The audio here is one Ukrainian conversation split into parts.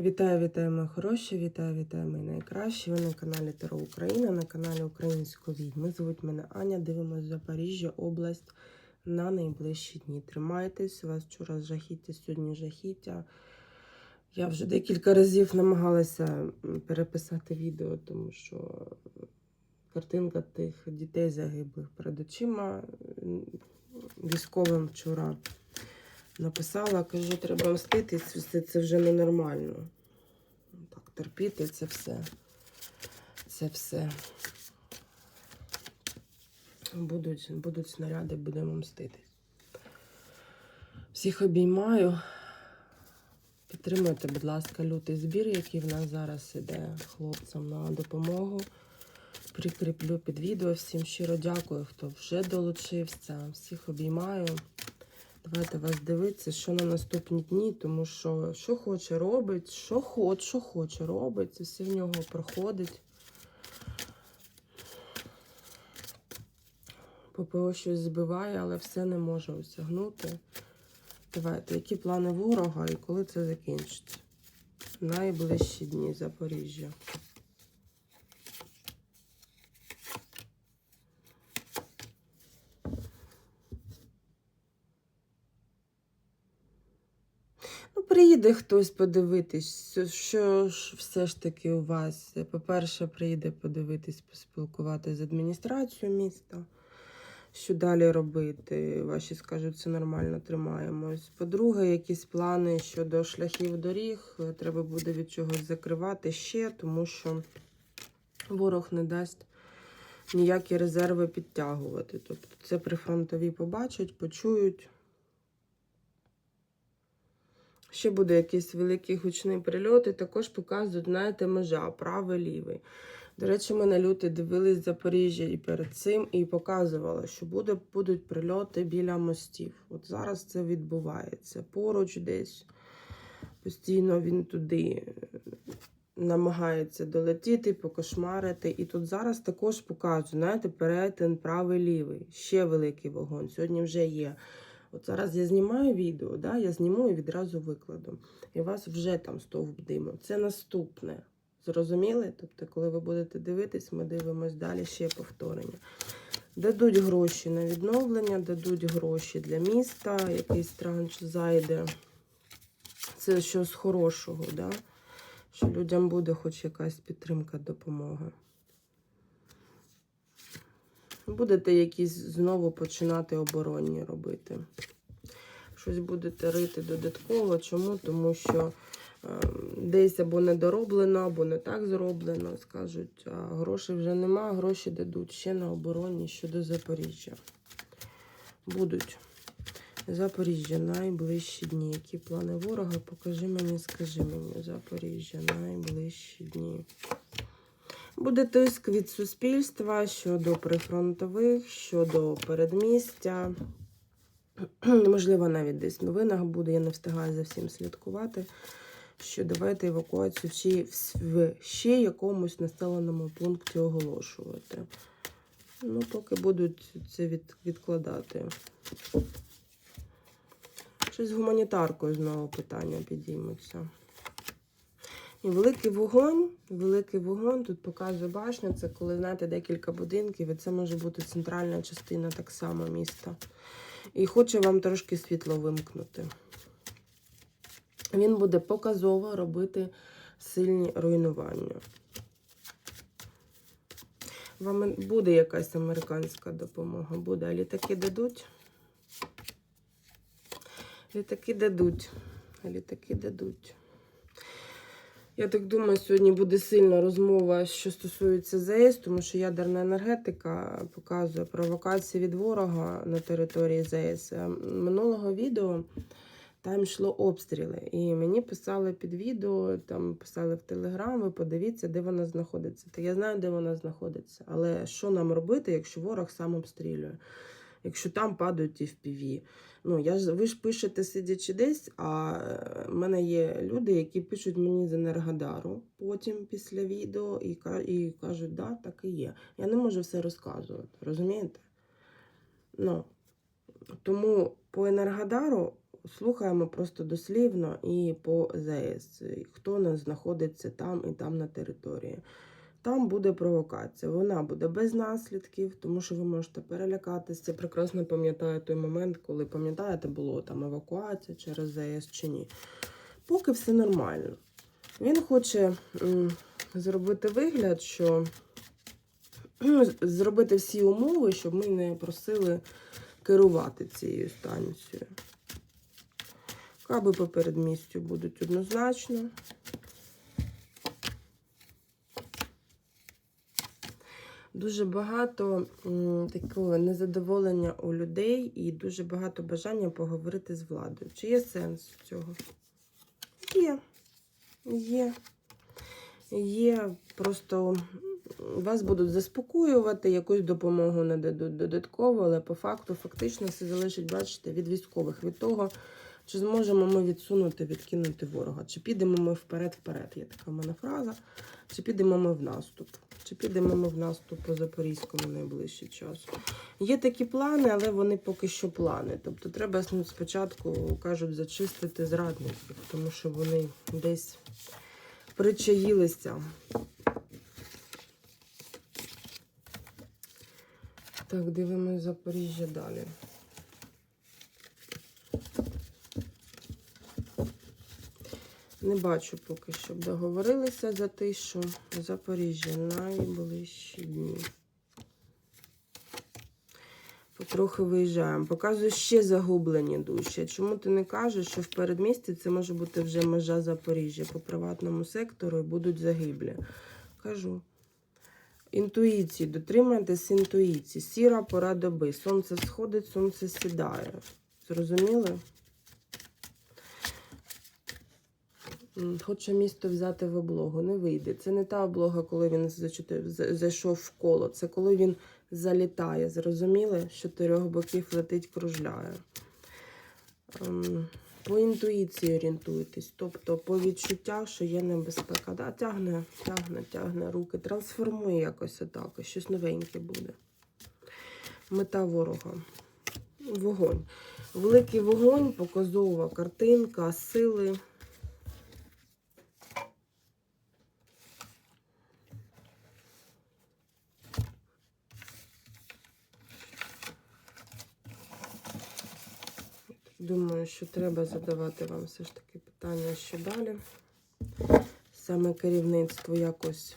Вітаю, вітаю, мої хороші, вітаю, вітаю, мої найкращі. Ви на каналі Таро Україна, на каналі Української відьми. Звуть мене Аня. Дивимось Запоріжжя, область на найближчі дні. Тримайтесь, у вас вчора жахіття, сьогодні жахіття. Я вже декілька разів намагалася переписати відео, тому що картинка тих дітей загиблих перед очима військовим вчора написала, кажу, треба мститись, це вже ненормально. Так, терпіти це все. Це все. Будуть, будуть снаряди, будемо мститись. Всіх обіймаю. Підтримуйте, будь ласка, лютий збір, який в нас зараз іде хлопцям на допомогу. Прикріплю під відео. Всім щиро дякую, хто вже долучився. Всіх обіймаю. Давайте вас дивитися, що на наступні дні, тому що що хоче робить, що хоче, що хоче робить, все в нього проходить. ППО щось збиває, але все не може осягнути. Давайте, які плани ворога і коли це закінчиться? Найближчі дні Запоріжжя. Ну, приїде хтось подивитись, що- ж все ж таки у вас. По-перше, приїде подивитись, поспілкуватися з адміністрацією міста. Що далі робити? Ваші скажуть, це нормально, тримаємось. По-друге, якісь плани щодо шляхів доріг. Треба буде від чогось закривати ще, тому що ворог не дасть ніякі резерви підтягувати. Тобто це прифронтові побачать, почують. Ще буде якийсь великий гучний прильот, і також показують, знаєте, межа, правий, лівий. До речі, ми на люти дивились Запоріжжя і перед цим, і показували, що буде, будуть прильоти біля мостів. От зараз це відбувається. Поруч десь постійно він туди е, намагається долетіти, покошмарити. І тут зараз також показують, знаєте, перетин правий лівий. Ще великий вогонь. Сьогодні вже є. От зараз я знімаю відео, да, я зніму і відразу викладу. І у вас вже там стовп диму. Це наступне. Зрозуміли? Тобто, коли ви будете дивитись, ми дивимось далі ще повторення. Дадуть гроші на відновлення, дадуть гроші для міста, якийсь транш зайде. Це щось хорошого, да? що людям буде хоч якась підтримка, допомога. Будете якісь знову починати оборонні робити. Щось будете рити додатково. Чому? Тому що е, десь або не дороблено, або не так зроблено. Скажуть, а грошей вже нема, гроші дадуть ще на обороні щодо Запоріжжя. Будуть. Запоріжжя найближчі дні. Які плани ворога? Покажи мені, скажи мені, Запоріжжя найближчі дні. Буде тиск від суспільства щодо прифронтових, щодо передмістя. Можливо, навіть десь в новинах буде, я не встигаю за всім слідкувати. Що давайте евакуацію ще, в ще якомусь населеному пункті оголошувати. Ну, поки будуть це від, відкладати. Щось з гуманітаркою знову питання підіймуться. І великий вогонь, великий вогонь, тут показує башня, це коли, знаєте, декілька будинків, і це може бути центральна частина так само міста. І хоче вам трошки світло вимкнути. Він буде показово робити сильні руйнування. Вам буде якась американська допомога, буде, а літаки дадуть. Літаки дадуть. Літаки дадуть. Я так думаю, сьогодні буде сильна розмова, що стосується ЗАЕС, тому що ядерна енергетика показує провокації від ворога на території ЗАЕС. Е, Минулого відео там йшло обстріли. І мені писали під відео, там писали в Телеграм, ви подивіться, де вона знаходиться. Та я знаю, де вона знаходиться. Але що нам робити, якщо ворог сам обстрілює? Якщо там падають FPV. Ну, я ж ви ж пишете сидячи десь, а в мене є люди, які пишуть мені з Енергодару потім після відео і, і кажуть, да, так і є. Я не можу все розказувати, розумієте? Ну, тому по Енергодару слухаємо просто дослівно і по ЗС, хто нас знаходиться там і там на території. Там буде провокація. Вона буде без наслідків, тому що ви можете перелякатися. Прекрасно пам'ятаю той момент, коли пам'ятаєте, було там евакуація через ЗАЕС чи ні. Поки все нормально. Він хоче зробити вигляд, що ну, зробити всі умови, щоб ми не просили керувати цією станцією. Каби по передмістю будуть однозначно. Дуже багато такого незадоволення у людей і дуже багато бажання поговорити з владою. Чи є сенс цього? Є. Є. Є. Просто вас будуть заспокоювати, якусь допомогу нададуть додатково, але по факту фактично все залежить, бачите, від військових, від того, чи зможемо ми відсунути, відкинути ворога. Чи підемо ми вперед-вперед, є така в мене фраза, чи підемо ми в наступ. Чи підемо ми в наступ по Запорізькому найближчий час? Є такі плани, але вони поки що плани. Тобто треба ну, спочатку, кажуть, зачистити зрадників, тому що вони десь причаїлися. Так, дивимось Запоріжжя далі. Не бачу поки, щоб договорилися за тишу. Запоріжжя найближчі дні. Потрохи виїжджаємо. Показую ще загублені душі. Чому ти не кажеш, що в передмісті це може бути вже межа Запоріжжя по приватному сектору і будуть загиблі? Кажу. Інтуїції, дотримайтесь інтуїції. Сіра пора доби. Сонце сходить, сонце сідає. Зрозуміли? Хоче місто взяти в облогу, не вийде. Це не та облога, коли він зайшов в коло. Це коли він залітає. Зрозуміли? З чотирьох боків летить, кружляє. Ем, По інтуїції орієнтуйтесь, тобто по відчуттях, що є небезпека. Да, тягне, тягне, тягне руки, трансформує якось атаку, щось новеньке буде. Мета ворога. Вогонь. Великий вогонь, показова картинка, сили. Думаю, що треба задавати вам все ж таки питання, що далі. Саме керівництво якось,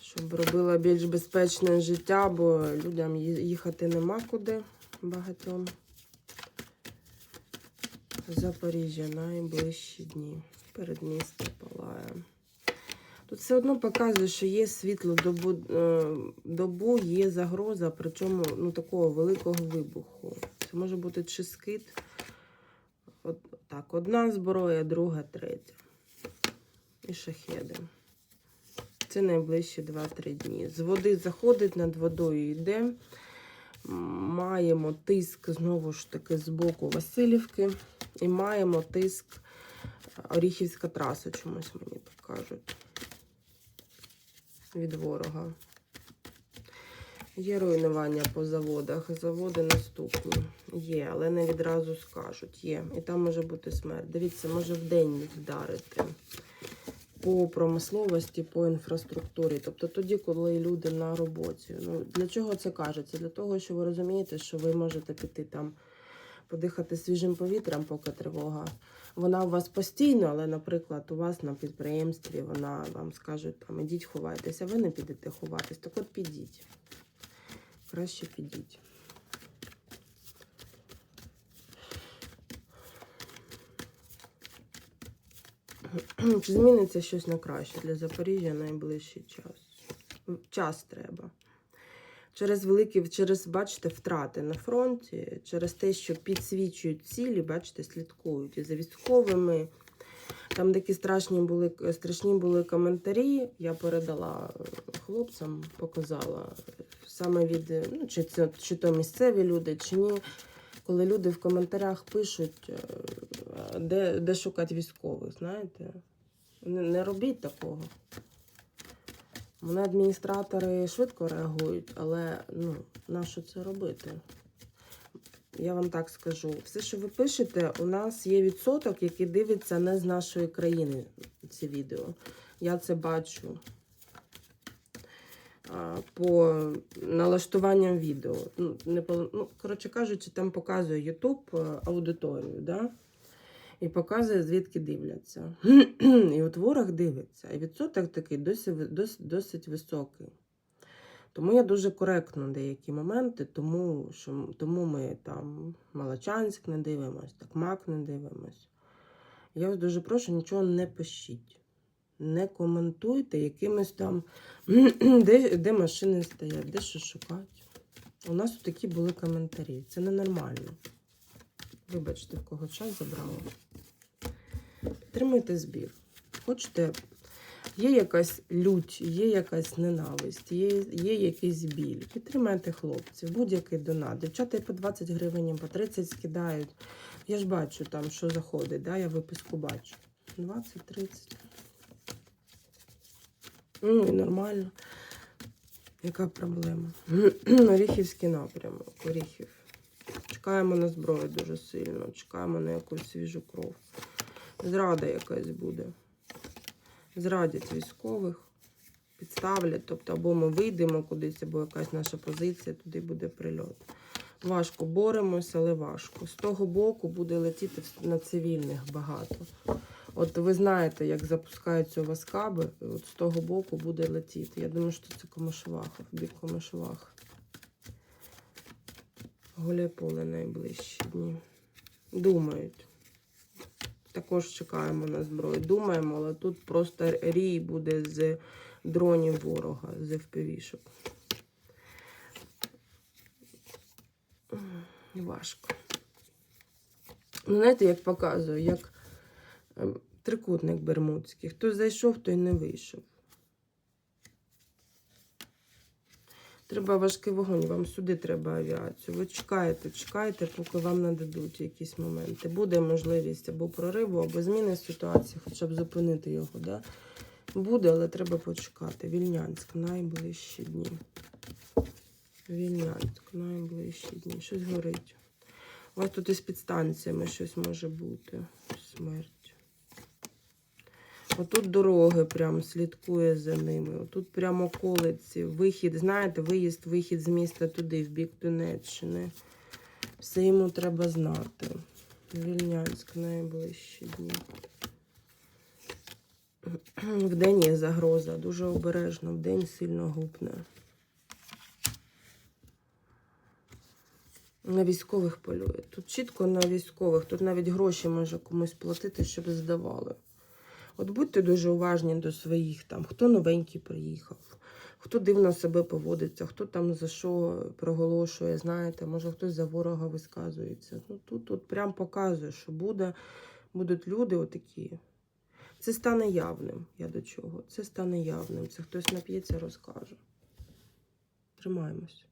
щоб робило більш безпечне життя, бо людям їхати нема куди багатьом. Запоріжжя найближчі дні. Передмістя палає. Тут все одно показує, що є світло добу, е, добу є загроза, причому ну, такого великого вибуху. Це може бути чи скид. От, так, одна зброя, друга, третя. І шахеди. Це найближчі 2-3 дні. З води заходить, над водою йде. Маємо тиск знову ж таки з боку Васильівки. І маємо тиск Оріхівська траса, чомусь мені так кажуть. Від ворога. Є руйнування по заводах. Заводи наступні. Є, але не відразу скажуть. Є. І там може бути смерть. Дивіться, може в день вдарити по промисловості, по інфраструктурі. Тобто тоді, коли люди на роботі. Ну, для чого це кажеться? Для того, що ви розумієте, що ви можете піти там подихати свіжим повітрям, поки тривога. Вона у вас постійно, але, наприклад, у вас на підприємстві вона вам скажуть, там, ідіть ховайтеся, ви не підете ховатись. Так от підіть. Краще підіть. Чи зміниться щось на краще для Запоріжжя найближчий час? Час треба. Через великі, через, бачите, втрати на фронті, через те, що підсвічують цілі, бачите, слідкують і за військовими. Там такі страшні були, страшні були коментарі. Я передала е, хлопцям, показала саме від, е, ну, чи, це, чи то місцеві люди, чи ні. Коли люди в коментарях пишуть, е, де, де шукати військових, знаєте. Не, не робіть такого. Вони адміністратори швидко реагують, але ну, на що це робити? Я вам так скажу, все, що ви пишете, у нас є відсоток, який дивиться не з нашої країни ці відео. Я це бачу по налаштуванням відео. Ну, не по, ну, коротше кажучи, там показує YouTube е, аудиторію, да? і показує, звідки дивляться. і от ворог дивиться. І відсоток такий досить, досить, досить високий. Тому я дуже коректно деякі моменти, тому що тому ми там Малачанськ не дивимось, так Мак не дивимось. Я вас дуже прошу, нічого не пишіть. Не коментуйте якимось там, де, де машини стоять, де що шукати. У нас тут такі були коментарі. Це ненормально. Вибачте, в кого час забрала. Підтримуйте збір. Хочете Є якась лють, є якась ненависть, є, є якийсь біль. Підтримайте хлопців, будь-який донат. Дівчата і по 20 гривень, по 30 скидають. Я ж бачу там, що заходить, да? я виписку бачу. 20-30. Ну нормально. Яка проблема? Оріхівський напрямок. Оріхів. Чекаємо на зброю дуже сильно. Чекаємо на якусь свіжу кров. Зрада якась буде зрадять військових, підставлять, тобто або ми вийдемо кудись, або якась наша позиція, туди буде прильот. Важко боремося, але важко. З того боку буде летіти на цивільних багато. От ви знаєте, як запускаються у вас каби, от з того боку буде летіти. Я думаю, що це Комишеваха, в бік Комишеваха. Голе поле найближчі дні. Думають також чекаємо на зброю. Думаємо, але тут просто рій буде з дронів ворога, з FPV-шок. Важко. Ну, знаєте, як показую, як ем, трикутник бермудський. Хто зайшов, той не вийшов. Треба важкий вогонь, вам сюди треба авіацію. Ви чекаєте, чекаєте, поки вам нададуть якісь моменти. Буде можливість або прориву, або зміни ситуації, хоча б зупинити його. Да? Буде, але треба почекати. Вільнянськ, найближчі дні. Вільнянськ, найближчі дні. Щось горить. Вас тут із підстанціями щось може бути. Смерть. Отут дороги прям слідкує за ними. Отут прямо околиці. Вихід, знаєте, виїзд, вихід з міста туди, в бік Донеччини. Все йому треба знати. Вільнянськ найближчі дні. Вдень є загроза, дуже обережно, вдень сильно гупне. На військових полює. Тут чітко на військових. Тут навіть гроші може комусь платити, щоб здавали. От будьте дуже уважні до своїх там, хто новенький приїхав, хто дивно себе поводиться, хто там за що проголошує, знаєте, може хтось за ворога висказується. Ну Тут тут прям показує, що буде, будуть люди отакі. Це стане явним. Я до чого? Це стане явним. Це хтось нап'ється, розкаже. Тримаємось.